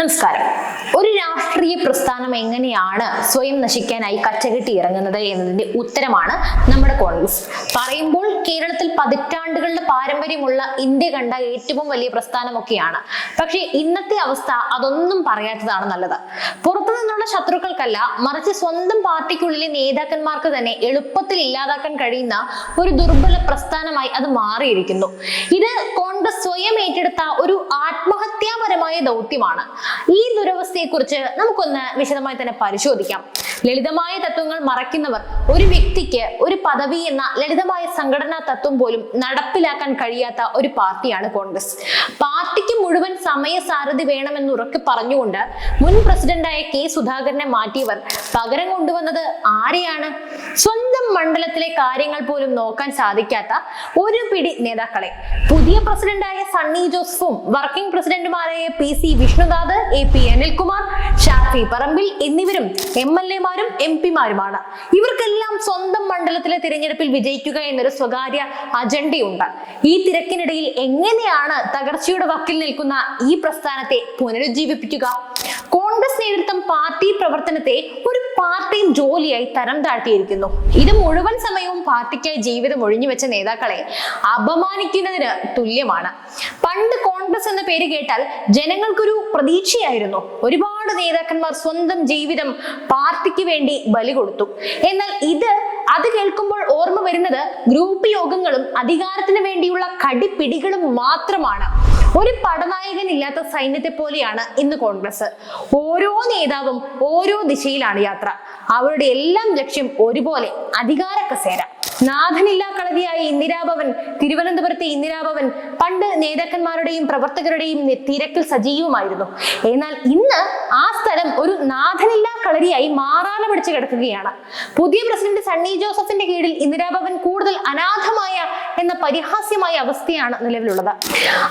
നമസ്കാരം. ഒരു രാഷ്ട്രീയ പ്രസ്ഥാനം എങ്ങനെയാണ് സ്വയം നശിക്കാനായി കച്ചകെട്ടി ഇറങ്ങുന്നത് എന്നതിന്റെ ഉത്തരമാണ് നമ്മുടെ കോൺഗ്രസ്. പറയുമ്പോൾ കേരളത്തിൽ പതിറ്റാണ്ടുകളുടെ പാരമ്പര്യമുള്ള ഇന്ത്യ കണ്ട ഏറ്റവും വലിയ പ്രസ്ഥാനമൊക്കെയാണ്. പക്ഷേ ഇന്നത്തെ അവസ്ഥ അതൊന്നും പറയാത്തതാണ് നല്ലത്. പുറത്തു നിന്നുള്ള ശത്രുക്കൾക്കല്ല മറിച്ച് സ്വന്തം പാർട്ടിക്കുള്ളിലെ നേതാക്കന്മാർക്ക് തന്നെ എളുപ്പത്തിൽ ഇല്ലാതാക്കാൻ കഴിയുന്ന ഒരു ദുർബല പ്രസ്ഥാനമായി അത് മാറിയിരിക്കുന്നു. ഇത് കോൺഗ്രസ് സ്വയം ഏറ്റെടുത്ത ഒരു ആത്മഹത്യാപരമായ ദൗത്യമാണ്. ഈ ദുരവസ്ഥയെ കുറിച്ച് നമുക്കൊന്ന് വിശദമായി തന്നെ പരിശോധിക്കാം. ലളിതമായ തത്വങ്ങൾ മറയ്ക്കുന്നവർ ഒരു വ്യക്തിക്ക് ഒരു പദവി എന്ന ലളിതമായ സംഘടനാ തത്വം പോലും നടപ്പിലാക്കാൻ കഴിയാത്ത ഒരു പാർട്ടിയാണ് കോൺഗ്രസ്. പാർട്ടിക്ക് മുഴുവൻ സമയ സാരഥി വേണമെന്ന് ഉറക്കെ പറഞ്ഞുകൊണ്ട് മുൻ പ്രസിഡന്റായ കെ സുധാകരനെ മാറ്റിയവർ പകരം കൊണ്ടുവന്നത് ആരെയാണ്? സ്വന്തം മണ്ഡലത്തിലെ കാര്യങ്ങൾ പോലും നോക്കാൻ സാധിക്കാത്ത ഒരു പിടി നേതാക്കളെ. പുതിയ പ്രസിഡന്റായ സണ്ണി ജോസഫും വർക്കിംഗ് പ്രസിഡന്റുമാരായ P C Vishnunath A P Anilkumar Shafi Parambil എന്നിവരും എം എൽ എമാരും എം പിമാരുമാണ് ഇവർക്കെല്ലാം സ്വന്തം മണ്ഡലത്തിലെ തിരഞ്ഞെടുപ്പിൽ വിജയിക്കുക എന്നൊരു സ്വകാര്യ അജണ്ടയുണ്ട്. ഈ തിരക്കിനിടയിൽ എങ്ങനെയാണ് തകർച്ചയുടെ വക്കിൽ നിൽക്കുന്ന ഈ പ്രസ്ഥാനത്തെ പുനരുജ്ജീവിപ്പിക്കുക? കോൺഗ്രസ് നേതൃത്വം പാർട്ടി പ്രവർത്തനത്തെ ഒരു പാർട്ടി ജോലിയായി തരം താഴ്ത്തിയിരിക്കുന്നു ഇത് മുഴുവൻ സമയവും പാർട്ടിക്കായി ജീവിതം ഒഴിഞ്ഞു വെച്ച നേതാക്കളെ അപമാനിക്കുന്നതിന് തുല്യമാണ്. പണ്ട് കോൺഗ്രസ് എന്ന പേര് കേട്ടാൽ ജനങ്ങൾക്കൊരു പ്രതീക്ഷയായിരുന്നു. ഒരുപാട് നേതാക്കന്മാർ സ്വന്തം ജീവിതം പാർട്ടിക്ക് വേണ്ടി ബലി കൊടുത്തു. എന്നാൽ ഇത് അത് കേൾക്കുമ്പോൾ ഓർമ്മ വരുന്നത് ഗ്രൂപ്പ് യോഗങ്ങളും അധികാരത്തിന് വേണ്ടിയുള്ള കടിപ്പിടികളും മാത്രമാണ്. ഒരു പടനായകൻ ഇല്ലാത്ത സൈന്യത്തെ പോലെയാണ് ഇന്ന് കോൺഗ്രസ്. ഓരോ നേതാവും ഓരോ ദിശയിലാണ് യാത്ര. അവരുടെ എല്ലാം ലക്ഷ്യം ഒരുപോലെ അധികാര കസേര. നാഥനില്ലാ കളരിയായ ഇന്ദിരാഭവൻ തിരുവനന്തപുരത്തെ ഇന്ദിരാഭവൻ പണ്ട് നേതാക്കന്മാരുടെയും പ്രവർത്തകരുടെയും തിരക്കിൽ സജീവമായിരുന്നു. എന്നാൽ ഇന്ന് ആ സ്ഥലം ഒരു നാഥനില്ലാ കളരിയായി മാറാല പിടിച്ചു കിടക്കുകയാണ്. പുതിയ പ്രസിഡന്റ് സണ്ണി ജോസഫിന്റെ കീഴിൽ ഇന്ദിരാഭവൻ കൂടുതൽ അനാഥമായ എന്ന പരിഹാസ്യമായ അവസ്ഥയാണ് നിലവിലുള്ളത്.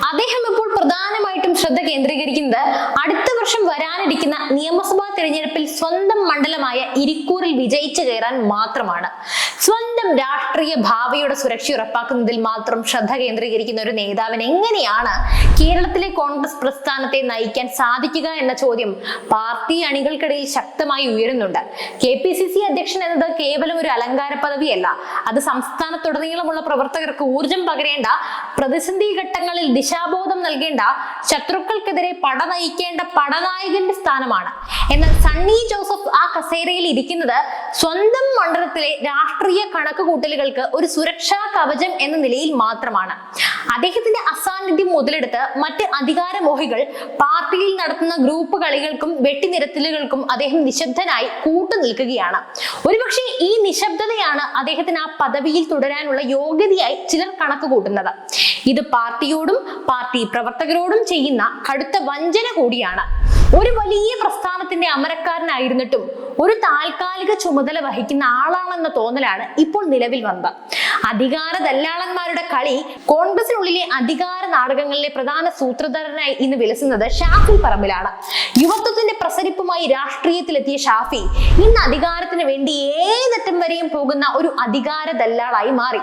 അദ്ദേഹം ഇപ്പോൾ പ്രധാനമായിട്ടും ശ്രദ്ധ കേന്ദ്രീകരിക്കുന്നത് അടുത്ത വർഷം വരാനിരിക്കുന്ന നിയമസഭാ തെരഞ്ഞെടുപ്പിൽ സ്വന്തം മണ്ഡലമായ ഇരിക്കൂറിൽ വിജയിച്ചു കയറാൻ മാത്രമാണ്. സ്വന്തം രാഷ്ട്രീയ ഭാവിയുടെ സുരക്ഷ ഉറപ്പാക്കുന്നതിൽ മാത്രം ശ്രദ്ധ കേന്ദ്രീകരിക്കുന്ന ഒരു നേതാവിന് എങ്ങനെയാണ് കേരളത്തിലെ കോൺഗ്രസ് പ്രസ്ഥാനത്തെ നയിക്കാൻ സാധിക്കുക എന്ന ചോദ്യം പാർട്ടി അണികൾക്കിടയിൽ ശക്തമായി ഉയരുന്നുണ്ട്. കെ പി സി സി അധ്യക്ഷൻ എന്നത് കേവലം ഒരു അലങ്കാര പദവിയല്ല. അത് സംസ്ഥാനത്തുടനീളമുള്ള പ്രവർത്തകർക്ക് ഊർജം പകരേണ്ട പ്രതിസന്ധി ഘട്ടങ്ങളിൽ ദിശാബോധം നൽകേണ്ട ശത്രുക്കൾക്കെതിരെ പട നയിക്കേണ്ട പടനായകന്റെ സ്ഥാനമാണ്. എന്നാൽ സണ്ണി ജോസഫ് ആ കസേരയിൽ ഇരിക്കുന്നത് സ്വന്തം മണ്ഡലത്തിലെ രാഷ്ട്രീയ കണക്കുകൂട്ടലുകൾക്ക് ഒരു സുരക്ഷാ കവചം എന്ന നിലയിൽ മാത്രമാണ്. അദ്ദേഹത്തിന്റെ അസാന്നിധ്യം മുതലെടുത്ത് മറ്റ് അധികാരമോഹികൾ പാർട്ടിയിൽ നടത്തുന്ന ഗ്രൂപ്പ് കളികൾക്കും വെട്ടിനിരത്തലുകൾക്കും അദ്ദേഹം നിശബ്ദനായി കൂട്ടു നിൽക്കുകയാണ് ഒരുപക്ഷെ ഈ നിശബ്ദതയാണ് അദ്ദേഹത്തിന് ആ പദവിയിൽ തുടരാനുള്ള യോഗ്യതയായി ചിലർ കണക്ക് കൂട്ടുന്നത്. ഇത് പാർട്ടിയോടും പാർട്ടി പ്രവർത്തകരോടും ചെയ്യുന്ന കടുത്ത വഞ്ചന കൂടിയാണ്. ഒരു വലിയ പ്രസ്ഥാനത്തിന്റെ അമരക്കാരനായിരുന്നിട്ടും ഒരു താൽക്കാലിക ചുമതല വഹിക്കുന്ന ആളാണെന്ന തോന്നലാണ് ഇപ്പോൾ നിലവിൽ വന്നത്. അധികാര ദല്ലാളന്മാരുടെ കളി കോൺഗ്രസിനുള്ളിലെ അധികാര നാടകങ്ങളിലെ പ്രധാന സൂത്രധാരനായി ഇന്ന് വിലസുന്നത് ഷാഫി പറമ്പിലാണ്. യുവത്വത്തിന്റെ പ്രസരിപ്പുമായി രാഷ്ട്രീയത്തിലെത്തിയ ഷാഫി ഇന്ന് അധികാരത്തിന് വേണ്ടി ഏതറ്റം വരെയും പോകുന്ന ഒരു അധികാര ദല്ലാളായി മാറി.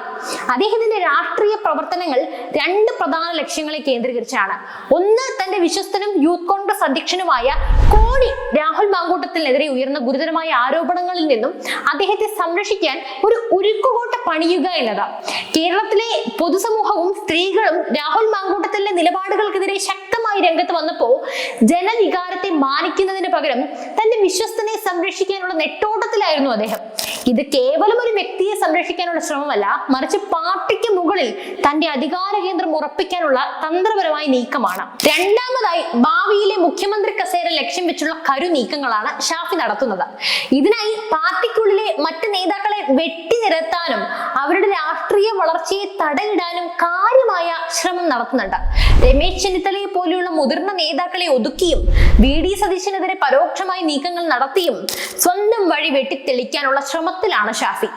അദ്ദേഹത്തിന്റെ രാഷ്ട്രീയ പ്രവർത്തനങ്ങൾ രണ്ട് പ്രധാന ലക്ഷ്യങ്ങളെ കേന്ദ്രീകരിച്ചാണ്. ഒന്ന് തന്റെ വിശ്വസ്തനും യൂത്ത് കോൺഗ്രസ് അധ്യക്ഷനുമായ കോടി രാഹുൽ മാങ്കൂട്ടത്തിനെതിരെ ഉയർന്ന ഗുരുതരമായ ആരോപണങ്ങളിൽ നിന്നും അദ്ദേഹത്തെ സംരക്ഷിക്കാൻ ഒരു ഉരുക്കുകോട്ട പണിയുക എന്നതാണ് കേരളത്തിലെ പൊതുസമൂഹവും സ്ത്രീകളും രാഹുൽ മാങ്കൂട്ടത്തിലെ നിലപാടുകൾക്കെതിരെ ശക്തമായി രംഗത്ത് വന്നപ്പോ ജനവികാരത്തെ മാനിക്കുന്നതിന് പകരം തന്റെ വിശ്വസ്തനെ സംരക്ഷിക്കാനുള്ള നെട്ടോട്ടത്തിലായിരുന്നു അദ്ദേഹം. ഇത് കേവലം ഒരു വ്യക്തിയെ സംരക്ഷിക്കാനുള്ള ശ്രമമല്ല മറിച്ച് പാർട്ടിക്ക് മുകളിൽ തന്റെ അധികാര കേന്ദ്രം ഉറപ്പിക്കാനുള്ള തന്ത്രപരമായ നീക്കമാണ്. രണ്ടാമതായി ഭാവിയിലെ മുഖ്യമന്ത്രി കസേര ലക്ഷ്യം വെച്ചുള്ള കരു നീക്കങ്ങളാണ് ഷാഫി നടത്തുന്നത്. ഇതിനായി പാർട്ടിക്കുള്ളിലെ മറ്റ് നേതാക്കളെ വെട്ടിനിരത്താനും അവരുടെ രാഷ്ട്രീയ വളർച്ചയെ തടയിടാനും കാര്യമായ ശ്രമം നടത്തുന്നുണ്ട്. രമേശ് ചെന്നിത്തലയെ പോലെയുള്ള മുതിർന്ന നേതാക്കളെ ഒതുക്കിയും വി ഡി സതീശനെതിരെ പരോക്ഷമായി നീക്കങ്ങൾ നടത്തിയും സ്വന്തം വഴി വെട്ടിത്തെളിക്കാനുള്ള ശ്രമത്തിലാണ് ഷാഫി.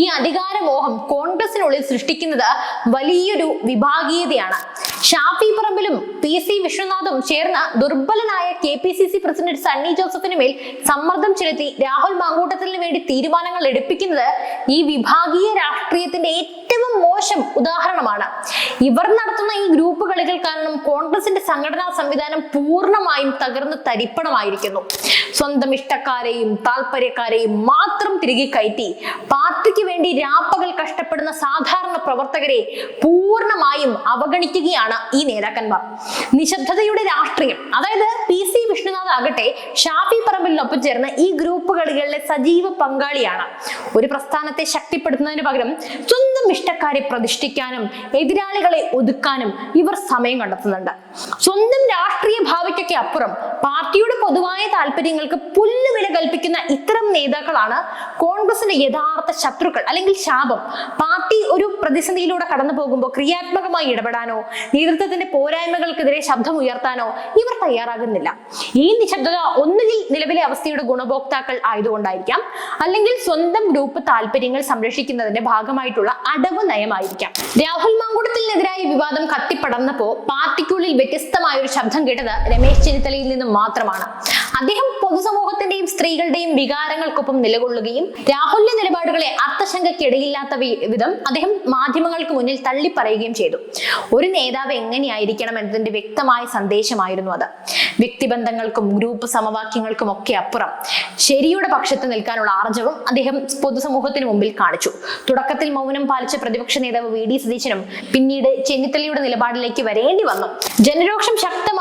ഈ അധികാരമോഹം കോൺഗ്രസിനുള്ളിൽ സൃഷ്ടിക്കുന്നത് വലിയൊരു വിഭാഗീയതയാണ്. ഷാഫി പറമ്പിലും പി സി വിശ്വനാഥും ചേർന്ന ദുർബലനായ K P C C president Sunny ജോസഫിന് മേൽ സമ്മർദ്ദം ചെലുത്തി രാഹുൽ മാങ്കൂട്ടത്തിന് വേണ്ടി തീരുമാനങ്ങൾ എടുപ്പിക്കുന്നത് ഈ വിഭാഗീയ രാഷ്ട്രീയത്തിന്റെ ഏറ്റവും മോശം ഉദാഹരണമാണ്. ഇവർ നടത്തുന്ന ഈ ഗ്രൂപ്പ് കളികൾ കാരണം കോൺഗ്രസിന്റെ സംഘടനാ സംവിധാനം പൂർണമായും തകർന്ന് തരിപ്പണമായിരിക്കുന്നു. സ്വന്തം ഇഷ്ടക്കാരെയും താല്പര്യക്കാരെയും മാത്രം തിരികെ കയറ്റി പാർട്ടിക്ക് വേണ്ടി രാപ്പകൽ കഷ്ടപ്പെടുന്ന സാധാരണ പ്രവർത്തകരെ പൂർണമായും അവഗണിക്കുകയാണ് ഈ നേതാക്കന്മാർ. നിശബ്ദതയുടെ രാഷ്ട്രീയം അതായത് പി സി വിഷ്ണുനാഥ് ആകട്ടെ ഷാഫി പറമ്പിലിനൊപ്പം ചേർന്ന ഈ ഗ്രൂപ്പ് കളികളിലെ സജീവ പങ്കാളിയാണ്. ഒരു പ്രസ്ഥാനത്തെ ശക്തിപ്പെടുത്തുന്നതിന് പകരം സ്വന്തം ഇഷ്ടക്കാരെ പ്രതിഷ്ഠിക്കാനും എതിരാളികളെ ഒതുക്കാനും ഇവർ സമയം കണ്ടെത്തുന്നുണ്ട്. സ്വന്തം രാഷ്ട്രീയ ഭാവിക്കൊക്കെ അപ്പുറം പാർട്ടിയുടെ പൊതുവായ താല്പര്യങ്ങൾക്ക് പുല്ലുവില കൽപ്പിക്കുന്ന ഇത്തരം നേതാക്കളാണ് കോൺഗ്രസിന്റെ യഥാർത്ഥ ശത്രുക്കൾ അല്ലെങ്കിൽ ശാപം. പാർട്ടി ഒരു പ്രതിസന്ധിയിലൂടെ കടന്നു പോകുമ്പോൾ ക്രിയാത്മകമായി ഇടപെടാനോ നേതൃത്വത്തിന്റെ പോരായ്മകൾക്കെതിരെ ശബ്ദം ഉയർത്താനോ ഇവർ തയ്യാറാകുന്നില്ല. ഈ നിശബ്ദത ഒന്നുകിൽ നിലവിലെ അവസ്ഥയുടെ ഗുണഭോക്താക്കൾ ആയതുകൊണ്ടായിരിക്കാം അല്ലെങ്കിൽ സ്വന്തം ഗ്രൂപ്പ് താല്പര്യങ്ങൾ സംരക്ഷിക്കുന്നതിന്റെ ഭാഗമായിട്ടുള്ള അടവ് നയമായിരിക്കാം. രാഹുൽ മാങ്കുടത്തിനെതിരായ വിവാദം കത്തിപ്പടർന്നപ്പോ പാർട്ടിക്കുള്ളിൽ വ്യത്യസ്തമായ ഒരു ശബ്ദം കേട്ടത് രമേശ് ചെന്നിത്തലയിൽ നിന്നും മാത്രമാണ്. അദ്ദേഹം പൊതുസമൂഹത്തിന്റെയും സ്ത്രീകളുടെയും വികാരങ്ങൾക്കൊപ്പം നിലകൊള്ളുകയും രാഹുലിന്റെ നിലപാടുകളെ അർത്ഥശങ്കയ്ക്കിടയില്ലാത്ത വിധം അദ്ദേഹം മാധ്യമങ്ങൾക്ക് മുന്നിൽ തള്ളിപ്പറയുകയും ചെയ്തു. ഒരു നേതാവ് എങ്ങനെയായിരിക്കണം എന്നതിന്റെ വ്യക്തമായ സന്ദേശമായിരുന്നു അത്. വ്യക്തിബന്ധങ്ങൾക്കും ഗ്രൂപ്പ് സമവാക്യങ്ങൾക്കും ഒക്കെ അപ്പുറം ശരിയുടെ പക്ഷത്ത് നിൽക്കാനുള്ള ആർജവം അദ്ദേഹം പൊതുസമൂഹത്തിന് മുമ്പിൽ കാണിച്ചു. തുടക്കത്തിൽ മൗനം പാലിച്ച പ്രതിപക്ഷ നേതാവ് വി. ഡി. സതീശനും പിന്നീട് ചെന്നിത്തലയുടെ നിലപാടിലേക്ക് വരേണ്ടി വന്നു. ജനരോക്ഷം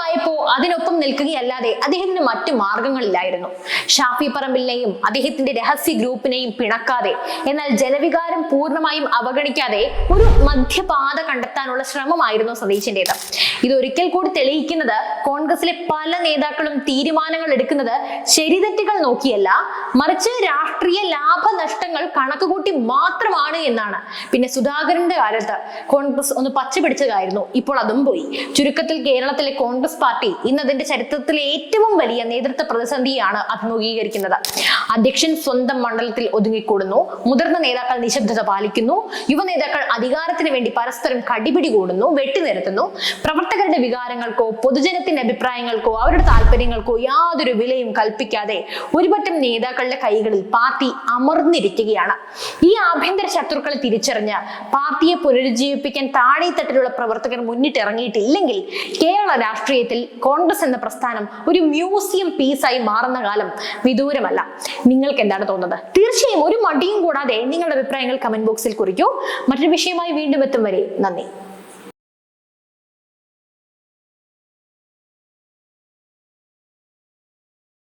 ശക്തമായപ്പോ അതിനൊപ്പം നിൽക്കുകയല്ലാതെ അദ്ദേഹത്തിന് മറ്റു മാർഗങ്ങളില്ലായിരുന്നു. ഷാഫി പറമ്പിലിനെയും അദ്ദേഹത്തിന്റെ രഹസ്യ ഗ്രൂപ്പിനെയും പിണക്കാതെ എന്നാൽ ജനവികാരം പൂർണമായും അവഗണിക്കാതെ ഒരു മധ്യപാത കണ്ടെത്താനുള്ള ശ്രമമായിരുന്നു സതീശിന്റേത്. ഇതൊരിക്കൽ കൂടി തെളിയിക്കുന്നത് കോൺഗ്രസിലെ പല നേതാക്കളും തീരുമാനങ്ങൾ എടുക്കുന്നത് ശരിതെറ്റുകൾ നോക്കിയല്ല മറിച്ച് രാഷ്ട്രീയ ലാഭനഷ്ടങ്ങൾ കണക്കുകൂട്ടി മാത്രമാണ് എന്നാണ്. പിന്നെ സുധാകരന്റെ കാലത്ത് കോൺഗ്രസ് ഒന്ന് പച്ചപിടിച്ചതായിരുന്നു ഇപ്പോൾ അതും പോയി. ചുരുക്കത്തിൽ കേരളത്തിലെ കോൺഗ്രസ് പാർട്ടി ഇന്നതിന്റെ ചരിത്രത്തിലെ ഏറ്റവും വലിയ നേതൃത്വ പ്രതിസന്ധിയാണ് അഭിമുഖീകരിക്കുന്നത്. അധ്യക്ഷൻ സ്വന്തം മണ്ഡലത്തിൽ ഒതുങ്ങിക്കൂടുന്നു. മുതിർന്ന നേതാക്കൾ നിശബ്ദത പാലിക്കുന്നു. യുവ നേതാക്കൾ അധികാരത്തിന് വേണ്ടി പരസ്പരം കടിപിടി കൂടുന്നു വെട്ടിനിരത്തുന്നു പ്രവർത്തകരുടെ വികാരങ്ങൾക്കോ പൊതുജനത്തിന്റെ അഭിപ്രായങ്ങൾക്കോ അവരുടെ താല്പര്യങ്ങൾക്കോ യാതൊരു വിലയും കൽപ്പിക്കാതെ ഒരുപറ്റം നേതാക്കളുടെ കൈകളിൽ പാർട്ടി അമർന്നിരിക്കുകയാണ്. ഈ ആഭ്യന്തര ശത്രുക്കളെ തിരിച്ചറിഞ്ഞ് പാർട്ടിയെ പുനരുജ്ജീവിപ്പിക്കാൻ താഴെത്തട്ടിലുള്ള പ്രവർത്തകർ മുന്നിട്ടിറങ്ങിയിട്ടില്ലെങ്കിൽ കേരള രാഷ്ട്രീയത്തിൽ കോൺഗ്രസ് എന്ന പ്രസ്ഥാനം ഒരു മ്യൂസിയം പീസായി മാറുന്ന കാലം വിദൂരമല്ല. നിങ്ങൾക്ക് എന്താണ് തോന്നുന്നത്? തീർച്ചയായും ഒരു മടിയും കൂടാതെ നിങ്ങളുടെ അഭിപ്രായങ്ങൾ കമന്റ് ബോക്സിൽ കുറിക്കൂ. മറ്റൊരു വിഷയമായി വീണ്ടും എത്തും വരെ. നന്ദി.